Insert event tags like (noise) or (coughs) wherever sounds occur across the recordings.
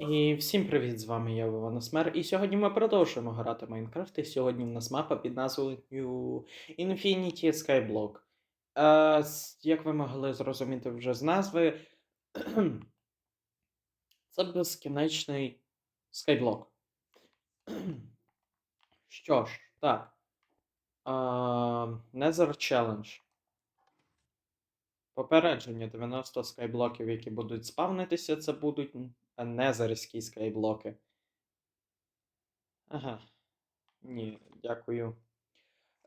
І всім привіт, з вами я Вован Смер. І сьогодні ми продовжуємо грати Майнкрафт. І сьогодні в нас мапа під назвою Infinity Skyblock. Е, як ви могли зрозуміти вже з назви, (clears throat) це безкінечний Skyblock. (clears throat) Що ж, так. Е, Nether Challenge. Попередження 90 скайблоків, які будуть спавнитися, це будуть незерські скайблоки. Ага. Ні, дякую.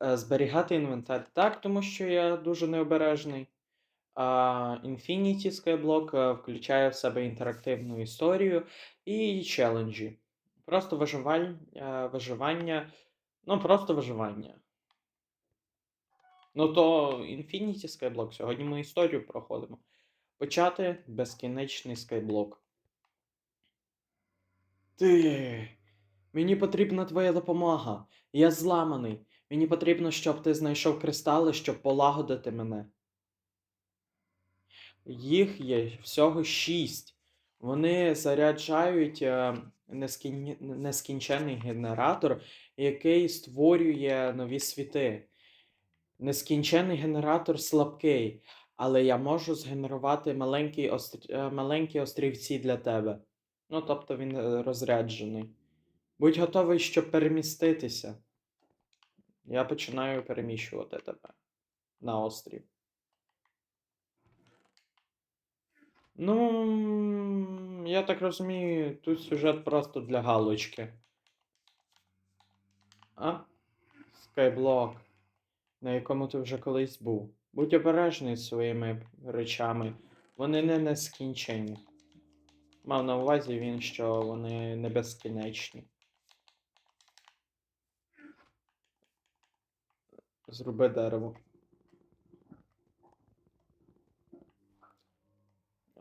Е, Зберігати інвентар так, тому що я дуже необережний. А Infinity Skyblock е, включає в себе інтерактивну історію і челенджі. Просто виживаль... е, виживання. Ну, просто виживання. Ну то Infinity Skyblock. Сьогодні ми історію проходимо. Почати безкінечний скайблок. Ти. Мені потрібна твоя допомога. Я зламаний. Мені потрібно, щоб ти знайшов кристали, щоб полагодити мене. Їх є всього шість. Вони заряджають е, нескін... нескінчений генератор, який створює нові світи. Нескінчений генератор слабкий, але я можу згенерувати маленькі, остр... е, маленькі острівці для тебе. Ну, тобто він е, розряджений. Будь готовий, щоб переміститися. Я починаю переміщувати тебе на острів. Ну, я так розумію, тут сюжет просто для галочки. А? Скайблок, на якому ти вже колись був. Будь обережний своїми речами. Вони не нескінчені. Мав на увазі він, що вони не безкінечні. Зроби дерево.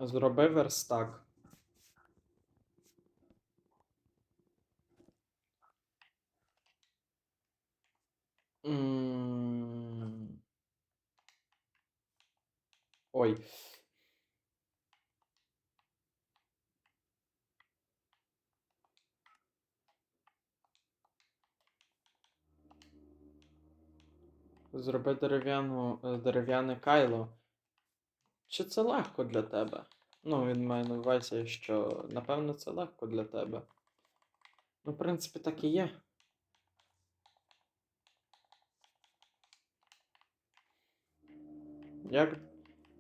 Зроби верстак. Ой. Зроби дерев'яну, е, дерев'яне кайло. Чи це легко для тебе? Ну, він має на увазі, що напевно це легко для тебе. Ну, в принципі, так і є. Як,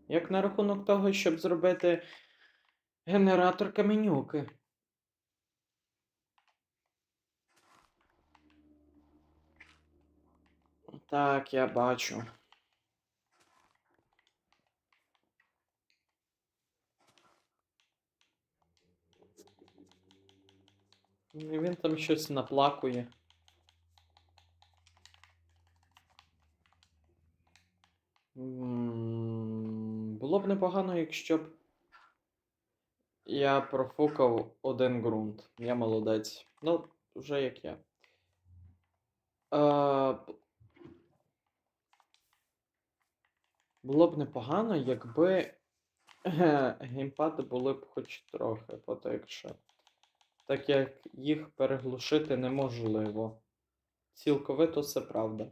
як на рахунок того, щоб зробити генератор каменюки. Так, я бачу. І Він там щось наплакує. Було б непогано, якщо б я профукав один ґрунт. Я молодець. Ну, вже як я. Е, б- Було б непогано, якби геймпади були б хоч трохи потекше. Так як їх переглушити неможливо. Цілковито це правда.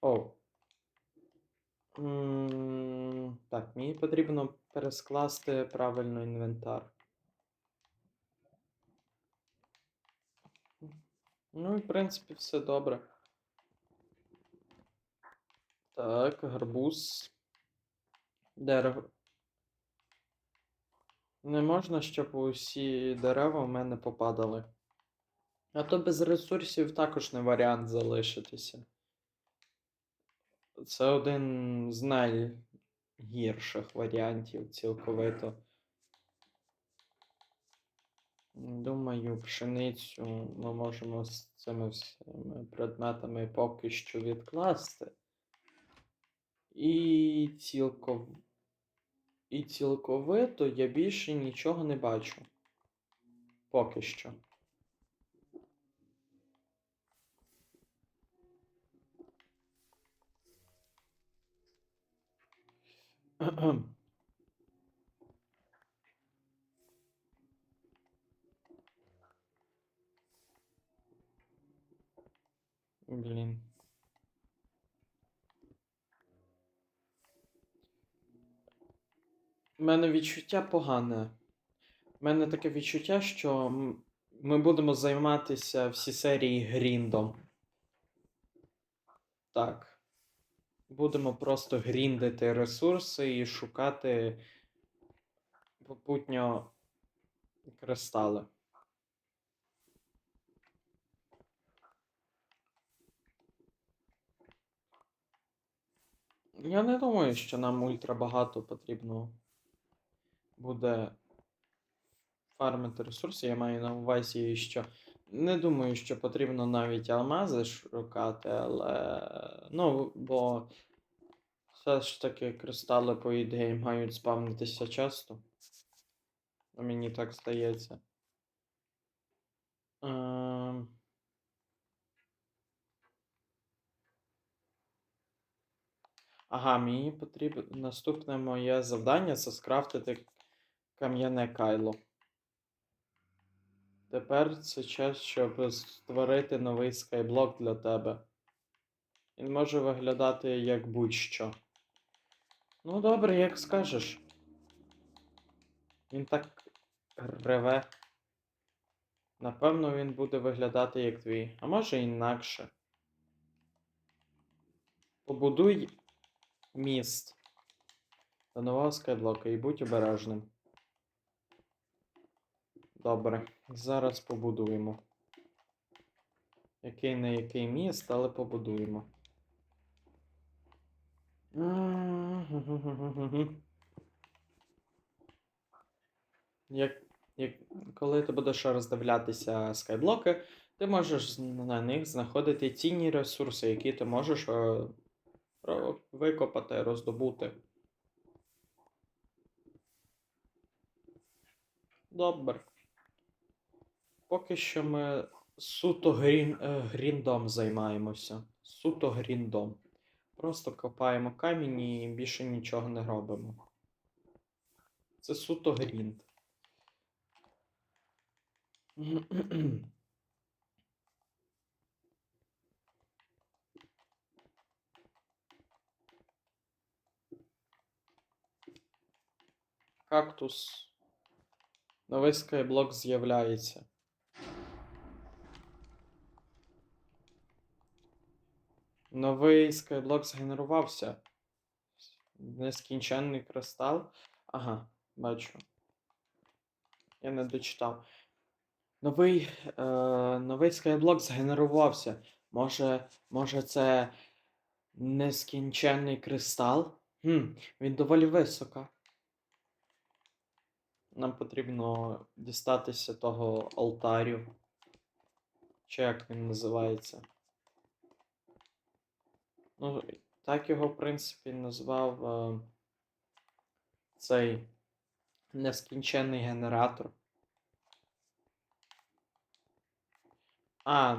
О. М, Так, мені потрібно перескласти правильно інвентар. Ну, і в принципі, все добре. Так, гарбуз. Дерево. Не можна, щоб усі дерева в мене попадали. А то без ресурсів також не варіант залишитися. Це один з найгірших варіантів цілковито. Думаю, пшеницю ми можемо з цими всіми предметами поки що відкласти. І цілков... І цілковито я більше нічого не бачу. Поки що. Блін. У мене відчуття погане. У мене таке відчуття, що ми будемо займатися всі серії гріндом. Так. Будемо просто гріндити ресурси і шукати попутньо кристали. Я не думаю, що нам ультра багато потрібно буде фармити ресурси. Я маю на увазі, що не думаю, що потрібно навіть алмази шукати, але. Ну, бо все ж таки кристали, по ідеї, мають спавнитися часто. Мені так здається. Ем... Ага, мені потрібно. Наступне моє завдання це скрафтити кам'яне кайло. Тепер це час, щоб створити новий скайблок для тебе. Він може виглядати як будь-що. Ну, добре, як скажеш. Він так реве. Напевно, він буде виглядати як твій. А може інакше. Побудуй міст до нового скайблока і будь обережним. Добре, зараз побудуємо. Який не який міст, але побудуємо. (laughs) Як, як, коли ти будеш роздивлятися скайблоки, ти можеш на них знаходити цінні ресурси, які ти можеш е, ро- викопати, роздобути. Добре. Поки що ми суто грін, е, гріндом займаємося. Суто гріндом. Просто копаємо камінь і більше нічого не робимо. Це суто грінд. Кактус. Новий скайблок з'являється. Новий скайблок згенерувався. Нескінченний кристал. Ага, бачу. Я не дочитав. Новий, е, новий скайблок згенерувався. Може, може це нескінченний кристал? Хм, він доволі високо. Нам потрібно дістатися того алтарю. Чи як він називається? Ну, так його, в принципі, назвав е, цей нескінченний генератор. А,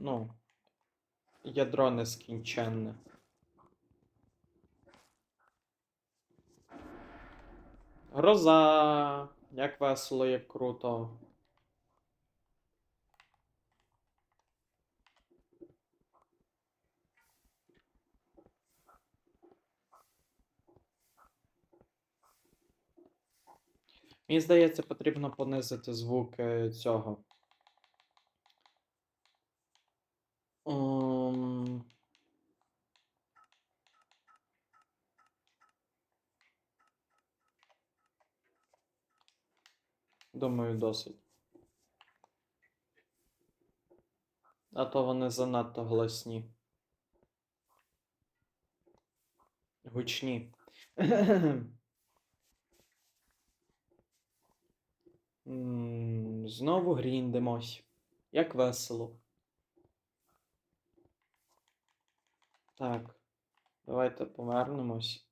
ну, ядро нескінченне. Гроза! Як весело, як круто. Мені здається, потрібно понизити звуки цього. Ем, Думаю, досить. А то вони занадто голосні. Гучні. (laughs) Знову гріндимось. Як весело. Так, давайте повернемось.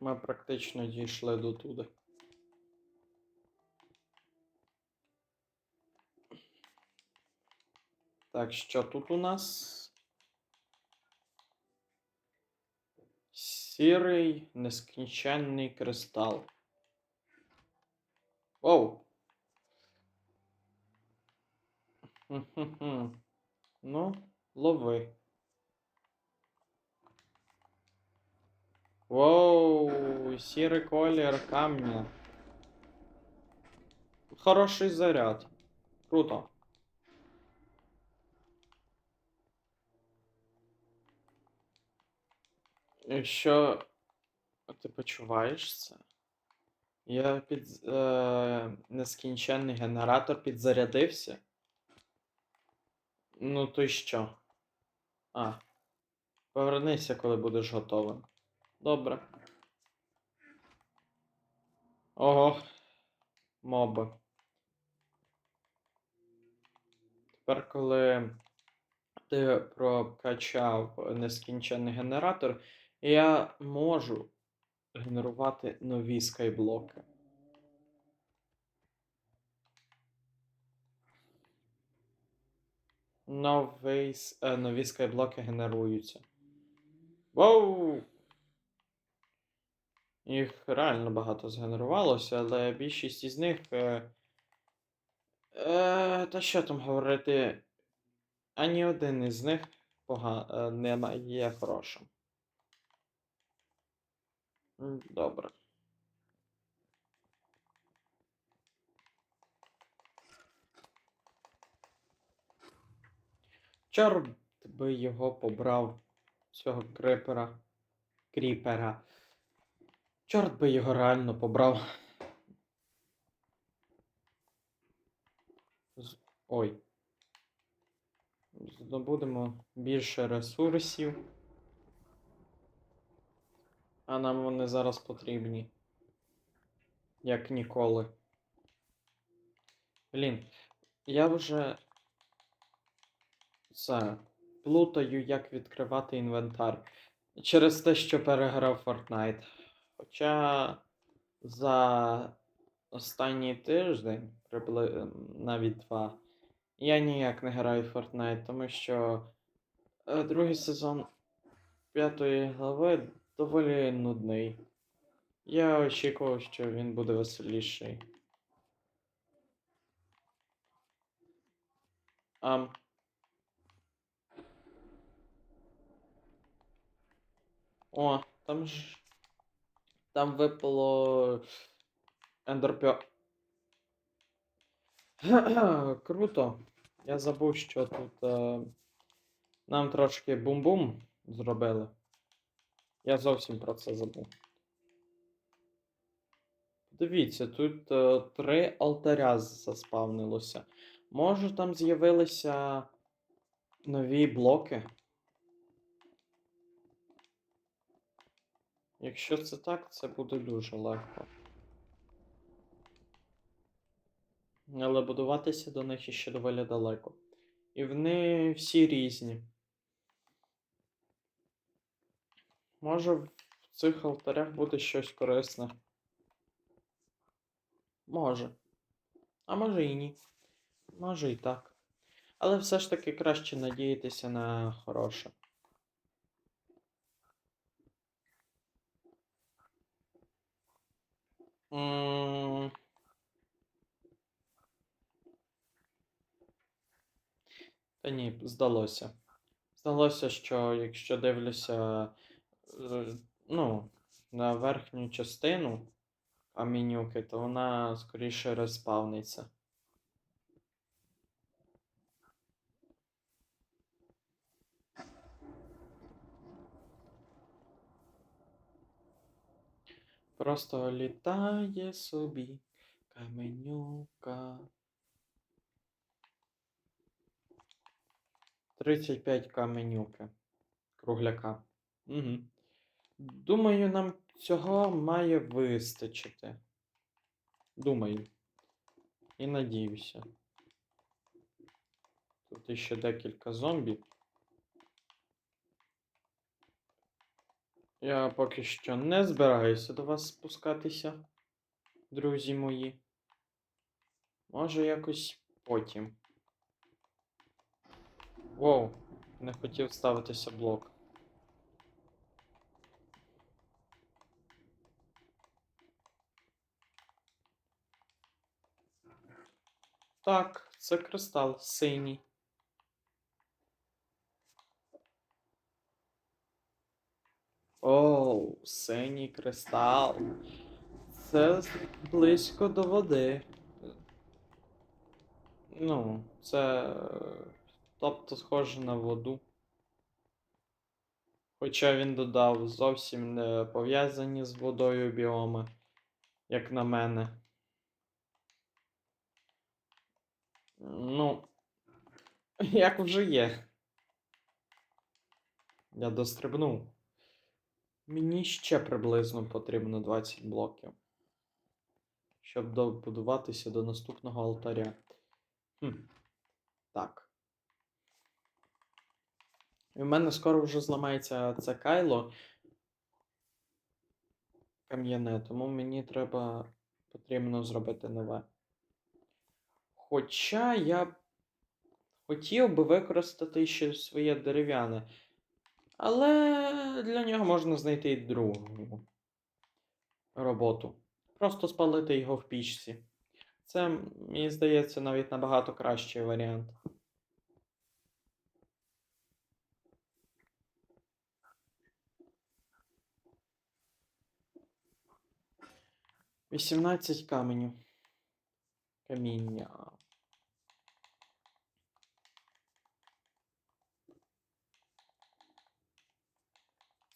Ми практично дійшли до туди. Так, що тут у нас? Сірий нескінченний кристал. Оу. Хм-хм-хм. Ну, лови. Воу, сірий колір камня. Хороший заряд. Круто. Якщо ти почуваєш це, я під е, нескінченний генератор підзарядився. Ну, то що? А. Повернися, коли будеш готовим. Добре. Ого. Моби. Тепер, коли ти прокачав нескінчений генератор, я можу генерувати нові скайблоки. Новий, е, нові скайблоки генеруються. Воу! Їх реально багато згенерувалося, але більшість із них. Е, е, та що там говорити? Ані один із них пога... е, не є хорошим. Добре. Чорт би його побрав, цього крипера. Кріпера. Чорт би його реально побрав. Ой. Здобудемо більше ресурсів. А нам вони зараз потрібні. Як ніколи. Блін, я вже це плутаю, як відкривати інвентар. Через те, що переграв Fortnite. Хоча за останній тиждень, прибли... навіть два, я ніяк не граю в Fortnite, тому що е, другий сезон п'ятої глави доволі нудний. Я очікував, що він буде веселіший. Ам. О, там ж. Там випало. Ендерпьо. (coughs) Круто. Я забув, що тут. Е... Нам трошки бум-бум зробили. Я зовсім про це забув. Дивіться, тут е, три алтаря заспавнилося. Може там з'явилися нові блоки? Якщо це так, це буде дуже легко. Але будуватися до них іще доволі далеко. І вони всі різні. Може, в цих алтарях буде щось корисне. Може. А може і ні. Може і так. Але все ж таки краще надіятися на хороше. Та ні, здалося. Здалося, що якщо дивлюся ну, на верхню частину камінюки, то вона скоріше респавниться. Просто літає собі каменюка. 35 каменюки. Кругляка. Угу. Думаю, нам цього має вистачити. Думаю. І надіюся. Тут ще декілька зомбі. Я поки що не збираюся до вас спускатися, друзі мої. Може, якось потім. Воу, не хотів ставитися блок. Так, це кристал синій. Оу, синій кристал. Це близько до води. Ну, це. Тобто схоже на воду. Хоча він додав зовсім не пов'язані з водою біоми, як на мене. Ну, (laughs) як вже є. Я дострибнув. Мені ще приблизно потрібно 20 блоків. Щоб добудуватися до наступного алтаря. Хм. Так. І в мене скоро вже зламається це кайло кам'яне, тому мені треба потрібно зробити нове. Хоча я хотів би використати ще своє дерев'яне. Але для нього можна знайти і другу роботу. Просто спалити його в пічці. Це, мені здається, навіть набагато кращий варіант. Вісімнадцять каменів. Каміння.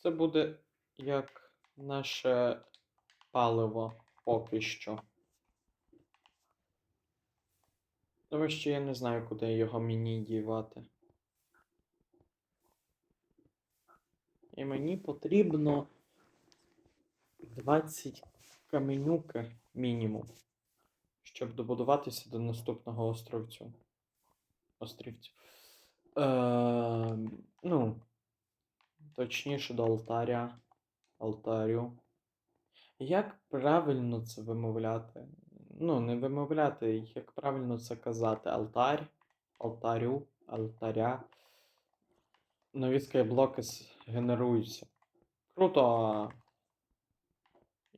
Це буде як наше паливо поки що. Тому що я не знаю, куди його мені дівати. І мені потрібно 20 каменюки мінімум, щоб добудуватися до наступного островцю. Острівцю. Е, ну, точніше до алтаря. Алтарю. Як правильно це вимовляти? Ну, не вимовляти, як правильно це казати? Алтарь, алтарю, алтаря. Нові скайблоки генеруються. Круто.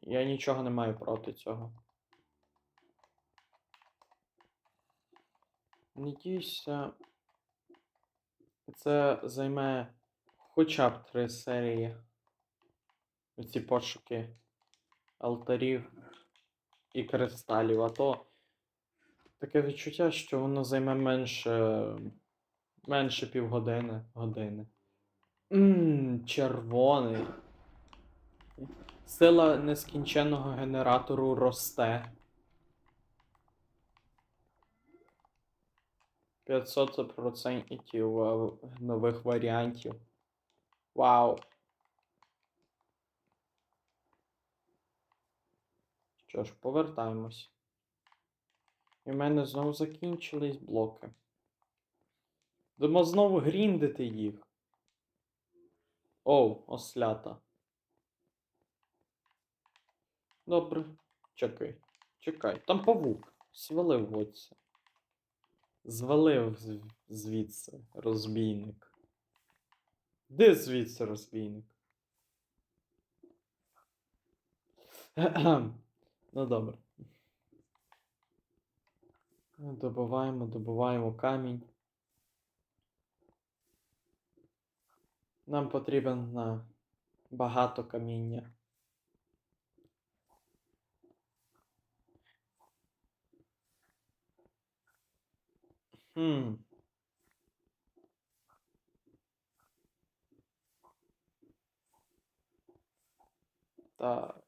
Я нічого не маю проти цього. Надіюся, це займе хоча б три серії. Ці пошуки алтарів і кристалів, а то таке відчуття, що воно займе менше, менше півгодини, години. Ммм, червоний. Сила нескінченного генератору росте. 500% е, нових варіантів. Вау. Що ж, повертаємось. І в мене знову закінчились блоки. Будемо знову гріндити їх. Оу, ослята. Добре. Чекай. Чекай. Там павук. Свалив оце. Звалив звідси розбійник. Де звідси розбійник? (clears throat) Ну добре. Добуваємо, добуваємо камінь. Нам потрібен на багато каміння. Хм. Так.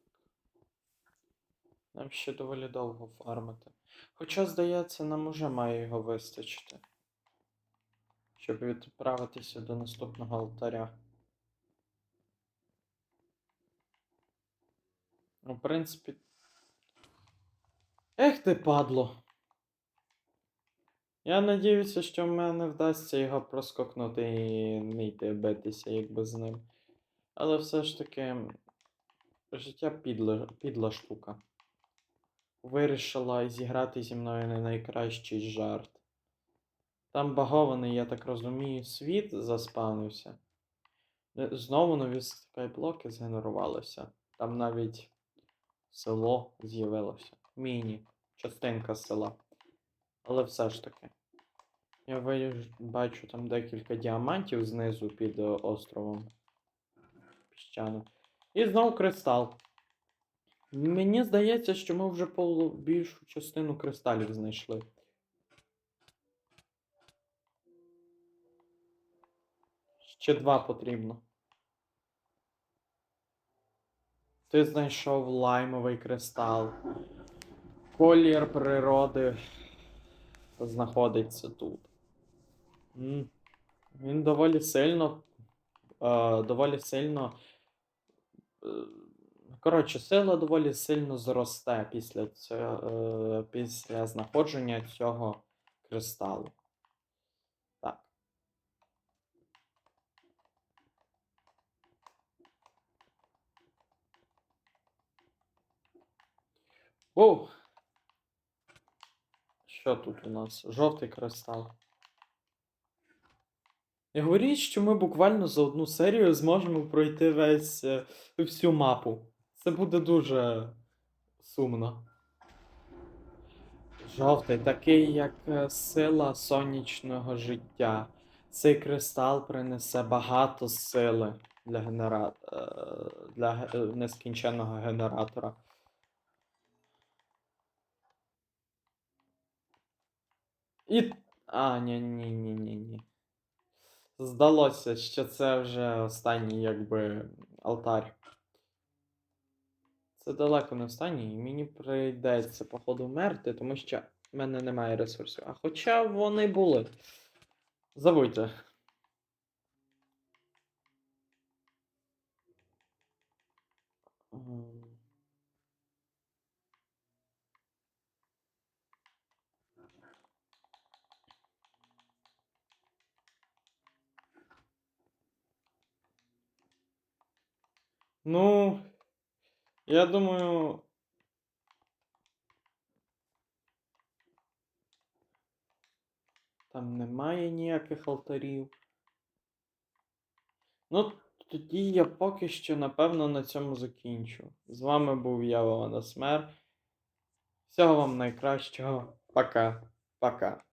Нам ще доволі довго фармити. Хоча, здається, нам уже має його вистачити. Щоб відправитися до наступного алтаря. Ну, в принципі. Ех ти, падло. Я надіюся, що в мене вдасться його проскокнути і не йти битися, якби з ним. Але все ж таки, життя підла, підла штука. Вирішила зіграти зі мною не найкращий жарт. Там багований, я так розумію, світ заспавнився. Е, Знову нові скайблоки згенерувалися. Там навіть село з'явилося. Міні, частинка села. Але все ж таки. Я бачу там декілька діамантів знизу під е, островом піщаним. І знову кристал. Мені здається, що ми вже більшу частину кристалів знайшли. Ще два потрібно. Ти знайшов лаймовий кристал. Колір природи знаходиться тут. Він доволі сильно. Е, доволі сильно. Коротше, сила доволі сильно зросте після цього, е, після знаходження цього кристалу. Так. Оу! Що тут у нас? Жовтий кристал. І говоріть, що ми буквально за одну серію зможемо пройти весь е, всю мапу. Це буде дуже сумно. Жовтий, такий як е, сила сонячного життя. Цей кристал принесе багато сили для генера... е, для нескінченного генератора. І. А, ні, ні, ні, ні, ні. Здалося, що це вже останній, якби, алтар. Це далеко не останній, і мені прийдеться, походу, вмерти, тому що в мене немає ресурсів. А хоча вони були. Забудьте. Ну, я думаю. Там немає ніяких алтарів. Ну, тоді я поки що, напевно, на цьому закінчу. З вами був я, Вована Смер. Всього вам найкращого. Пока. Пока.